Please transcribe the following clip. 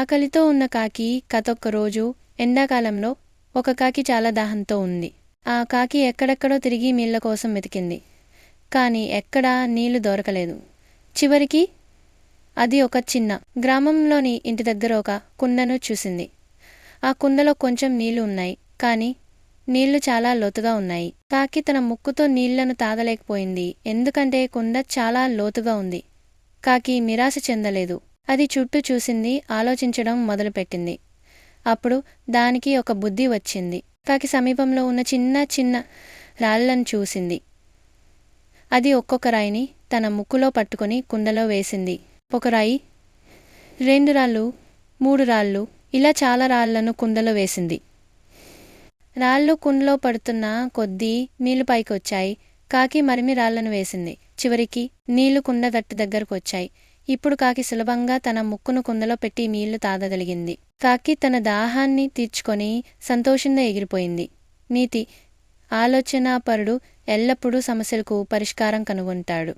ఆకలితో ఉన్న కాకి కథొక్క రోజు ఎండాకాలంలో ఒక కాకి చాలా దాహంతో ఉంది. ఆ కాకి ఎక్కడెక్కడో తిరిగి నీళ్ళ కోసం వెతికింది. కానీ ఎక్కడా నీళ్ళు దొరకలేదు. చివరికి అది ఒక చిన్న గ్రామంలోని ఇంటి దగ్గర ఒక కుండను చూసింది. ఆ కుండలో కొంచెం నీళ్ళు ఉన్నాయి. కానీ నీళ్ళు చాలా లోతుగా ఉన్నాయి. కాకి తన ముక్కుతో నీళ్ళను తాగలేకపోయింది. ఎందుకంటే కుండ చాలా లోతుగా ఉంది. కాకి నిరాశ చెందలేదు. అది చుట్టూ చూసింది ఆలోచించడం మొదలుపెట్టింది. అప్పుడు దానికి ఒక బుద్ధి వచ్చింది. కాకి సమీపంలో ఉన్న చిన్న చిన్న రాళ్ళను చూసింది. అది ఒక్కొక్క రాయిని తన ముక్కులో పట్టుకొని కుండలో వేసింది. ఒక రాయి రెండు రాళ్ళు మూడు రాళ్ళు ఇలా చాలా రాళ్ళను కుండలో వేసింది. రాళ్ళు కుండలో పడుతున్న కొద్దీ నీళ్ళు పైకి వచ్చాయి కాకి మరిమి రాళ్ళను వేసింది. చివరికి నీళ్ళు కుండ గట్టి దగ్గరకు వచ్చాయి. ఇప్పుడు కాకి సులభంగా తన ముక్కును కుందలో పెట్టి నీళ్ళు తాగగలిగింది. కాకి తన దాహాన్ని తీర్చుకొని సంతోషంగా ఎగిరిపోయింది. నీతి ఆలోచనాపరుడు ఎల్లప్పుడూ సమస్యలకు పరిష్కారం కనుగొంటాడు.